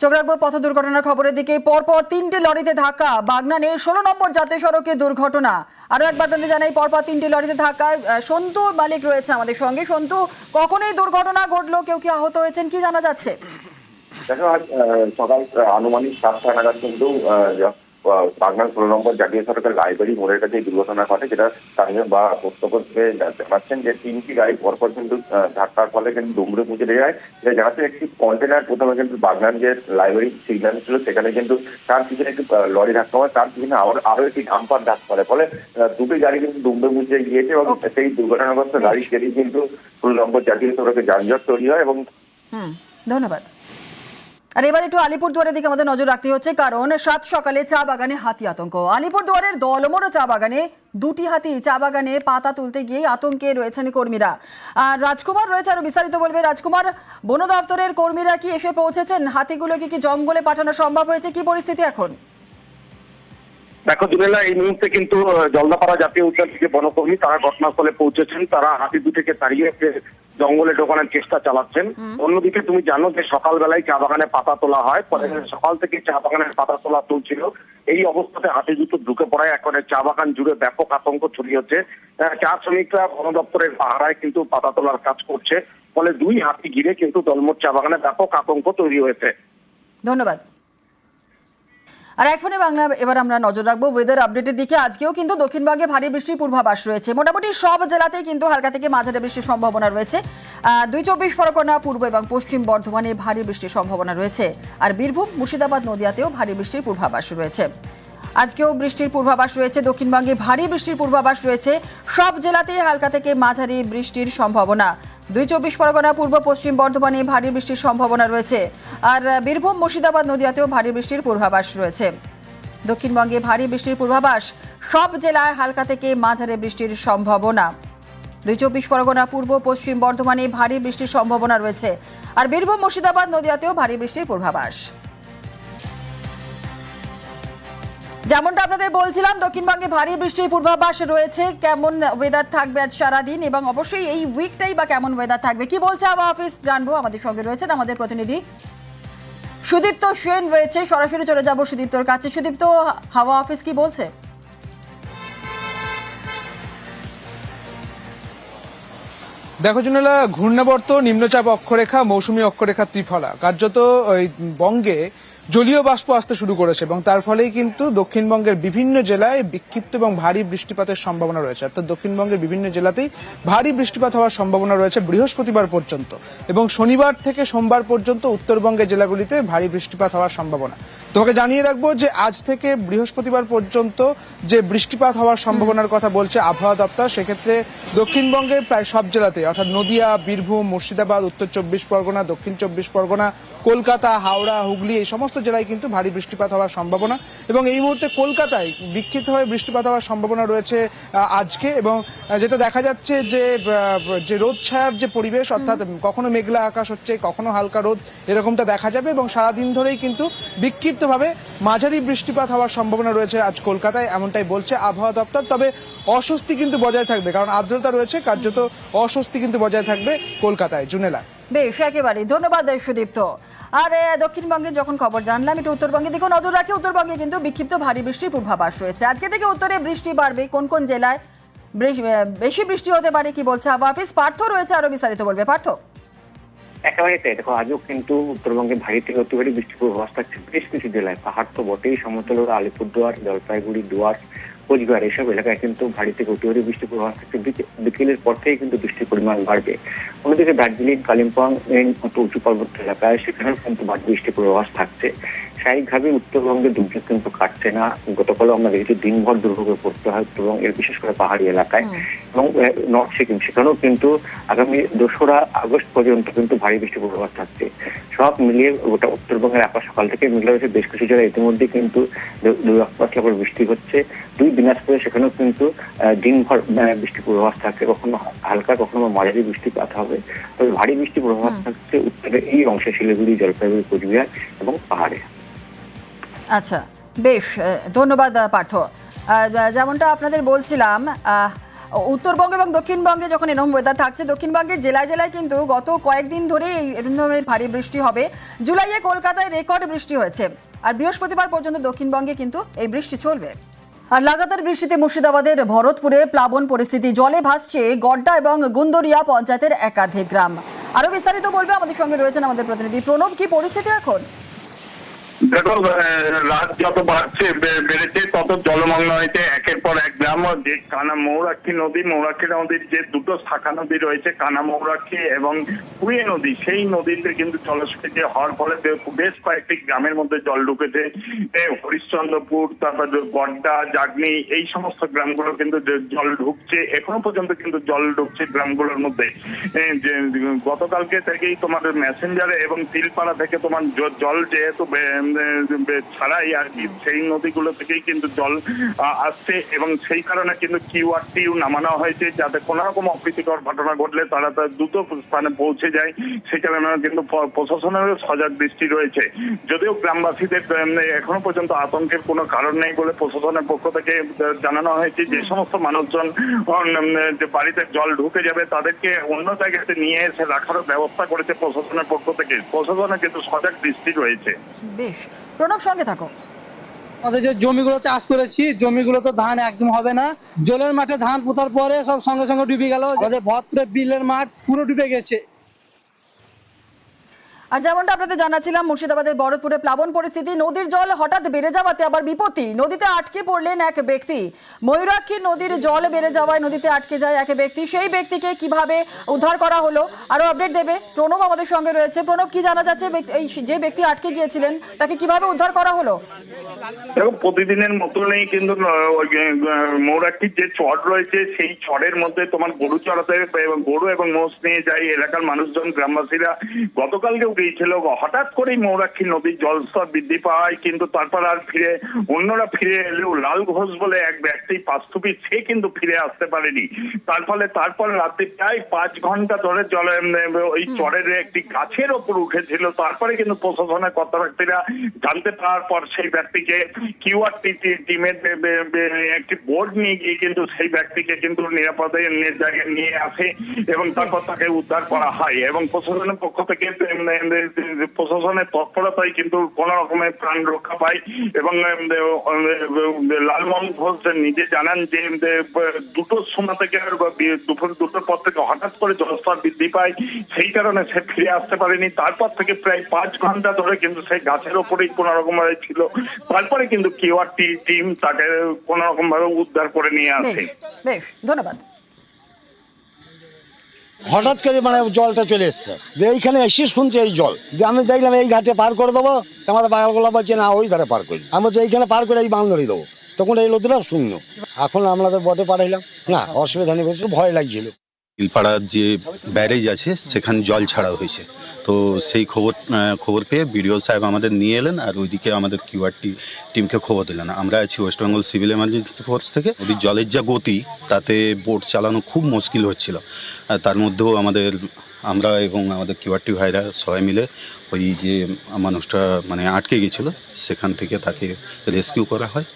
চোখ রাখব পথ দুর্ঘটনার খবরের দিকে। পরপর তিনটি লরিতে ধাক্কা। বাগনানে ষোলো নম্বর জাতীয় সড়কে দুর্ঘটনা। আরও একবার আপনাদের জানাই, পরপর তিনটি লরিতে ধাক্কায় সন্তু মালিক রয়েছে আমাদের সঙ্গে। সন্তু কখন এই দুর্ঘটনা ঘটলো? কেউ কি আহত হয়েছেন? কি জানা যাচ্ছে? দেখো সকাল আনুমানিক সাতটা নাগাদ কিন্তু বাগনান ষোলো নম্বর জাতীয় সড়কের লাইব্রেরি মোড়ের কাছে দুর্ঘটনা ঘটে যেটা স্থানীয় বা প্রত্যক্ষে জানতে পারছেন যে তিনটি গাড়ি পরপর কিন্তু ধাক্কার ফলে কিন্তু দুমড়ে মুচড়ে যায়। যেটা জানাচ্ছে একটি কন্টেনার প্রথমে কিন্তু বাগনান যে লাইব্রেরি সিগন্যাল ছিল সেখানে কিন্তু তার পিছনে একটি লরি ধাক্কা হয় তার পিছনে আরও আরও একটি ডাম্পার ধাক্কা করে ফলে দুটি গাড়ি কিন্তু দুমড়ে মুচড়ে গিয়েছে এবং সেই দুর্ঘটনাগ্রস্ত গাড়ি কেড়ে কিন্তু ষোলো নম্বর জাতীয় সড়কে যানজট তৈরি হয় এবং ধন্যবাদ। আর এবার একটু আলিপুরদুয়ারের দিকে আমাদের নজর রাখতে হচ্ছে, কারণ সাত সকালে চা বাগানে হাতি আতঙ্ক। আলিপুরদুয়ারের চা বাগানে দুটি হাতি চা বাগানে পাতা তুলতে গিয়ে আতঙ্কে রয়েছেন কর্মীরা। আর রাজকুমার রয়েছে, আরও বিস্তারিত বলবে রাজকুমার। বন দপ্তরের কর্মীরা কি এসে পৌঁছেছেন? হাতিগুলোকে কি জঙ্গলে পাঠানো সম্ভব হয়েছে? কি পরিস্থিতি এখন? দেখো এই মুহূর্তে কিন্তু জলদাপাড়া জাতীয় উদ্যান থেকে বনকর্মী তারা ঘটনাস্থলে পৌঁছেছেন। তারা হাতি দুটিকে তাড়িয়ে জঙ্গলে ঢোকানোর চেষ্টা চালাচ্ছেন। অন্যদিকে তুমি জানো যে সকালবেলায় চা বাগানে পাতা তোলা হয়। পরে সকাল থেকে চা বাগানের পাতা তোলা চলছিল। এই অবস্থাতে হাতে জুতো ঢুকে পড়ায়। এখন চা বাগান জুড়ে ব্যাপক আতঙ্ক ছড়িয়েছে চা শ্রমিকরা বন দপ্তরের পাহারায় কিন্তু পাতা তোলার কাজ করছে। ফলে দুই হাতি ঘিরে কিন্তু দলমোট চা বাগানে ব্যাপক আতঙ্ক তৈরি হয়েছে। ধন্যবাদ। আর এক ফোনে বাংলা, এবার আমরা নজর রাখব ওয়েদার আপডেটের দিকে। আজকেও কিন্তু দক্ষিণবঙ্গে ভারী বৃষ্টির পূর্বাভাস রয়েছে। মোটামুটি সব জেলাতেই কিন্তু হালকা থেকে মাঝারি বৃষ্টির সম্ভাবনা রয়েছে। দুই চব্বিশ পরগনা, পূর্ব এবং পশ্চিম বর্ধমানে ভারী বৃষ্টির সম্ভাবনা রয়েছে। আর বীরভূম, মুর্শিদাবাদ, নদিয়াতেও ভারী বৃষ্টির পূর্বাভাস রয়েছে। আজকেও বৃষ্টির পূর্বাভাস রয়েছে। দক্ষিণবঙ্গে ভারী বৃষ্টির পূর্বাভাস রয়েছে। সব জেলাতেই হালকা থেকে মাঝারি বৃষ্টির সম্ভাবনা। দুই চব্বিশ পরগনা, পূর্ব, পশ্চিম বর্ধমানে ভারী বৃষ্টির সম্ভাবনা রয়েছে। আর বীরভূম, মুর্শিদাবাদ নদিয়াতেও ভারী বৃষ্টির পূর্বাভাস রয়েছে। দক্ষিণবঙ্গে ভারী বৃষ্টির পূর্বাভাস। সব জেলায় হালকা থেকে মাঝারি বৃষ্টির সম্ভাবনা। দুই চব্বিশ পরগনা, পূর্ব, পশ্চিম বর্ধমানে ভারী বৃষ্টির সম্ভাবনা রয়েছে। আর বীরভূম, মুর্শিদাবাদ, নদিয়াতেও ভারী বৃষ্টির পূর্বাভাস। যেমনটা আপনাদের বলছিলাম, দক্ষিণবঙ্গে ভারী বৃষ্টির পূর্বাভাস রয়েছে। কেমন ওয়েদার থাকবে আজ সারাদিন এবং অবশ্যই এই উইকটাই বা কেমন ওয়েদার থাকবে? কি বলছে আবহাওয়া অফিস জানব আমাদের সঙ্গে রয়েছেন আমাদের প্রতিনিধি সুদীপ্ত সেন রয়েছে। সরাসরি চলে যাব সুদীপ্তর কাছে। সুদীপ্ত, হাওয়া অফিস কি বলছে? দেখো জুনেলা, ঘূর্ণাবর্ত, নিম্নচাপ অক্ষরেখা, মৌসুমী অক্ষরেখা ত্রিফলা। কার্যত ওই বঙ্গে জলীয় বাষ্প আসতে শুরু করেছে এবং তার ফলেই কিন্তু দক্ষিণবঙ্গের বিভিন্ন জেলায় বিক্ষিপ্ত এবং ভারী বৃষ্টিপাতের সম্ভাবনা রয়েছে। অর্থাৎ দক্ষিণবঙ্গের বিভিন্ন জেলাতেই ভারী বৃষ্টিপাত হওয়ার সম্ভাবনা রয়েছে বৃহস্পতিবার পর্যন্ত এবং শনিবার থেকে সোমবার পর্যন্ত উত্তরবঙ্গের জেলাগুলিতে ভারী বৃষ্টিপাত হওয়ার সম্ভাবনা। তোমাকে জানিয়ে রাখব যে আজ থেকে বৃহস্পতিবার পর্যন্ত যে বৃষ্টিপাত হওয়ার সম্ভাবনার কথা বলছে আবহাওয়া দপ্তর, সেক্ষেত্রে দক্ষিণবঙ্গের প্রায় সব জেলাতে, অর্থাৎ নদিয়া, বীরভূম, মুর্শিদাবাদ, উত্তর চব্বিশ পরগনা, দক্ষিণ চব্বিশ পরগনা, কলকাতা, হাওড়া, হুগলি এই সমস্ত জেলায় কিন্তু ভারী বৃষ্টিপাত হওয়ার সম্ভাবনা এবং এই মুহূর্তে কলকাতায় বিক্ষিপ্তভাবে বৃষ্টিপাত হওয়ার সম্ভাবনা রয়েছে আজকে এবং যেটা দেখা যাচ্ছে যে যে রোদ ছায়ার যে পরিবেশ অর্থাৎ কখনো মেঘলা আকাশ হচ্ছে কখনো হালকা রোদ এরকমটা দেখা যাবে এবং সারাদিন ধরেই কিন্তু বিক্ষিপ্তভাবে মাঝারি বৃষ্টিপাত হওয়ার সম্ভাবনা রয়েছে আজ কলকাতায় এমনটাই বলছে আবহাওয়া দপ্তর। তবে অস্বস্তি কিন্তু বজায় থাকবে কারণ আর্দ্রতা রয়েছে কার্যত অস্বস্তি কিন্তু বজায় থাকবে কলকাতায়। জুনেলা। বেশ একেবারে ধন্যবাদ, সুদীপ্ত। আর দক্ষিণবঙ্গে যখন খবর জানলাম, একটু উত্তরবঙ্গের দিকেও নজর রাখি, উত্তরবঙ্গে কিন্তু বিক্ষিপ্ত ভারী বৃষ্টির পূর্বাভাস রয়েছে। আজকে থেকে উত্তরে বৃষ্টি বাড়বে। কোন কোন জেলায় বেশি বৃষ্টি হতে পারে, কি বলছে আবহাওয়া অফিস? পার্থ রয়েছে আরও বিস্তারিত বলবে। পার্থ? একেবারে তাই। দেখো, আজও কিন্তু উত্তরবঙ্গে ভারী থেকে অতি ভারী বৃষ্টির পূর্বাভাস থাকছে। বেশ কিছু জেলায় পাহাড় তো বটেই। সমতল আলিপুরদুয়ার, জলপাইগুড়ি দুয়ার কোচবিহার এসব এলাকায় কিন্তু ভারী থেকে অতি ভারী বৃষ্টির থাকছে বিকেলের পর থেকে কিন্তু বৃষ্টির পরিমাণ বাড়বে। অন্যদিকে দার্জিলিং, কালিম্পং এর মতো উঁচু পার্বত্য এলাকায় সেখানেও কিন্তু ভারী বৃষ্টির পূর্বাভাস থাকছে। স্বাভাবিকভাবে উত্তরবঙ্গে দুর্যোগ কিন্তু কাটছে না। গতকালও আমরা দেখেছি দিনভর দুর্ভোগে পড়তে হয় এবং এর বিশেষ করে পাহাড়ি এলাকায়। এবং নর্থ সিকিম। সেখানেও কিন্তু আগামী দোসরা আগস্ট পর্যন্ত কিন্তু ভারী বৃষ্টির পূর্বাভাস থাকছে। সব মিলিয়ে গোটা উত্তরবঙ্গের আকাশ সকাল থেকে মেঘলা হয়েছে বেশ কিছু জায়গায় ইতিমধ্যে কিন্তু বৃষ্টি হচ্ছে। দুই দিনাজপুরে সেখানেও কিন্তু দিনভর আহ, বৃষ্টির পূর্বাভাস থাকছে কখনো হালকা কখনো মাঝারি বৃষ্টিপাত হবে। তবে ভারী বৃষ্টির পূর্বাভাস থাকছে উত্তরের এই অংশে শিলিগুড়ি জলপাইগুড়ি কোচবিহার এবং পাহাড়ে। আচ্ছা বেশ ধন্যবাদ পার্থ। যেমনটা আপনাদের বলছিলাম উত্তরবঙ্গ এবং দক্ষিণবঙ্গে যখন এরকম ওয়েদার থাকছে, দক্ষিণবঙ্গের জেলায় জেলায় কিন্তু গত কয়েকদিন ধরে এই ধরনের ভারী বৃষ্টি হবে। জুলাইয়ে কলকাতায় রেকর্ড বৃষ্টি হয়েছে। আর বৃহস্পতিবার পর্যন্ত দক্ষিণবঙ্গে কিন্তু এই বৃষ্টি চলবে। আর লাগাতার বৃষ্টিতে মুর্শিদাবাদের ভরতপুরে প্লাবন পরিস্থিতি, জলে ভাসছে গড্ডা এবং গুন্দরিয়া পঞ্চায়েতের একাধিক গ্রাম। আরও বিস্তারিত বলবে আমাদের সঙ্গে রয়েছেন আমাদের প্রতিনিধি প্রণব। কি পরিস্থিতি এখন? দেখো রাত যত বাড়ছে বেড়েছে, তত জলমগ্ন হয়েছে। একের পর এক গ্রাম যে কানা মৌরাক্ষী নদী, মৌরাক্ষী নদীর যে দুটো শাখা নদী রয়েছে, কানা মৌরাক্ষী এবং কুয়ে নদী, সেই নদীতে কিন্তু জলস্ফীতি হওয়ার ফলে বেশ কয়েকটি গ্রামের মধ্যে জল ঢুকেছে। হরিশ্চন্দ্রপুর, তারপর যে গড্ডা জাগনি, এই সমস্ত গ্রামগুলো কিন্তু জল ঢুকছে, এখনও পর্যন্ত কিন্তু জল ঢুকছে গ্রামগুলোর মধ্যে। গতকালকে থেকেই তোমাদের মেসেঞ্জারে এবং তিলপাড়া থেকে তোমার জল যেহেতু ছাড়াই আর কি, সেই নদীগুলো থেকেই কিন্তু জল আসছে এবং সেই কারণে কিন্তু কিউ আর টিউ নামানো হয়েছে যাতে কোনো রকম অপ্রীতিকর ঘটনা ঘটলে তারা তার দ্রুত স্থানে পৌঁছে যায়। সেই কারণে কিন্তু প্রশাসনেরও সজাগ দৃষ্টি রয়েছে। যদিও গ্রামবাসীদের এখনও পর্যন্ত আতঙ্কের কোনো কারণ নেই বলে প্রশাসনের পক্ষ থেকে জানানো হয়েছে যে সমস্ত মানুষজন যে বাড়িতে জল ঢুকে যাবে তাদেরকে অন্য জায়গাতে নিয়ে এসে রাখারও ব্যবস্থা করেছে প্রশাসনের পক্ষ থেকে। প্রশাসনের কিন্তু সজাগ দৃষ্টি রয়েছে। বেশ। প্রণব, সঙ্গে থাকো। আমাদের যে জমিগুলো চাষ করেছি, জমিগুলো তো ধান একদম হবে না। জলের মাঠে ধান পোতার পরে সব সঙ্গে সঙ্গে ডুবে গেল। আমাদের ভরপুরে বিলের মাঠ পুরো ডুবে গেছে। আর যেমনটা আপনাদের জানাচ্ছিলাম, মুর্শিদাবাদের বরদপুরে প্লাবন পরিস্থিতি, নদীর জল হঠাৎ বেড়ে যাওয়াতে আবার বিপত্তি। নদীতে আটকে পড়লেন এক ব্যক্তি। ময়ূরাক্ষী নদীর জল বেড়ে যাওয়ায় নদীতে আটকে যায় এক ব্যক্তি। সেই ব্যক্তিকে কীভাবে উদ্ধার করা হলো, আরও আপডেট দেবে? প্রণব আমাদের সঙ্গে রয়েছে। প্রণব, কি জানা যাচ্ছে? এই যে ব্যক্তি আটকে গিয়েছিলেন, তাকে কীভাবে উদ্ধার করা হলো? দেখো প্রতিদিনের মতনই কিন্তু মৌরাক্ষীর যে চর রয়েছে, সেই চরের মধ্যে তোমার গরু চড়াতে গরু এবং মোষ নিয়ে যায় এলাকার মানুষজন, গ্রামবাসীরা। গতকালকেও গিয়েছিল হঠাৎ করেই মৌরাক্ষী নদীর জলস্তর বৃদ্ধি পাওয়ায় কিন্তু তারপর আর ফিরে অন্যরা ফিরে এলেও লাল ঘোষ বলে এক ব্যক্তি পাঁচথুপি সে কিন্তু ফিরে আসতে পারেনি। তার ফলে তারপর রাতে প্রায় পাঁচ ঘণ্টা ধরে জলে ওই চরের একটি গাছের ওপর উঠেছিল। তারপরে কিন্তু প্রশাসনের কর্তা ব্যক্তিরা জানতে পারার পর সেই ব্যক্তিকে কিউআর টিমের একটি বোর্ড নিয়ে গিয়ে কিন্তু সেই ব্যক্তিকে কিন্তু নিরাপদে জায়গায় নিয়ে আসে এবং তারপর তাকে উদ্ধার করা হয়। এবং প্রশাসনের পক্ষ থেকে প্রশাসনের তৎপরতায় কিন্তু কোন রকমের প্রাণ রক্ষা পায় এবং লালমোহন ঘোষ নিজে জানান যে দুটোর সময় থেকে দুপুর, দুটোর পর থেকে হঠাৎ করে জলস্তর বৃদ্ধি পায়। সেই কারণে সে ফিরে আসতে পারেনি। তারপর থেকে প্রায় পাঁচ ঘণ্টা ধরে কিন্তু সেই গাছের ওপরেই কোন রকম ভাবে ছিল। তারপরে কিন্তু কিউআর টিম তাকে কোন রকম ভাবে উদ্ধার করে নিয়ে আসে। বেশ, ধন্যবাদ। হঠাৎ করে মানে জলটা চলে এসছে। দিয়ে এইখানে এসে শুনছে এই জল। দিয়ে আমি দেখলাম এই ঘাটে পার করে দেবো। আমাদের বাগালগুলো বলছে, না, ওই ধারে পার করি আমি বলছি, এইখানে পার করে এই বাঁধ ধরে দেবো। তখন এই লোকটা শূন্য। এখন আমাদের বটে পাঠাইলাম না, অসুবিধা নেই, ভয় লাগছিল। বিলপাড়ার যে ব্যারেজ আছে, সেখানে জল ছাড়া হয়েছে। তো সেই খবর খবর পেয়ে বিডিও সাহেব আমাদের নিয়ে এলেন আর ওইদিকে আমাদের কিউআরটি টিমকে খবর দিলেন। আমরা আছি West Bengal civil emergency force থেকে। ওই জলের যা গতি, তাতে বোট চালানো খুব মুশকিল হচ্ছিল। তার মধ্যেও আমাদের, আমরা এবং আমাদের কিউআরটি ভাইরা সবাই মিলে ওই যে মানুষটা মানে আটকে গেছিল, সেখান থেকে তাকে রেস্কিউ করা হয়।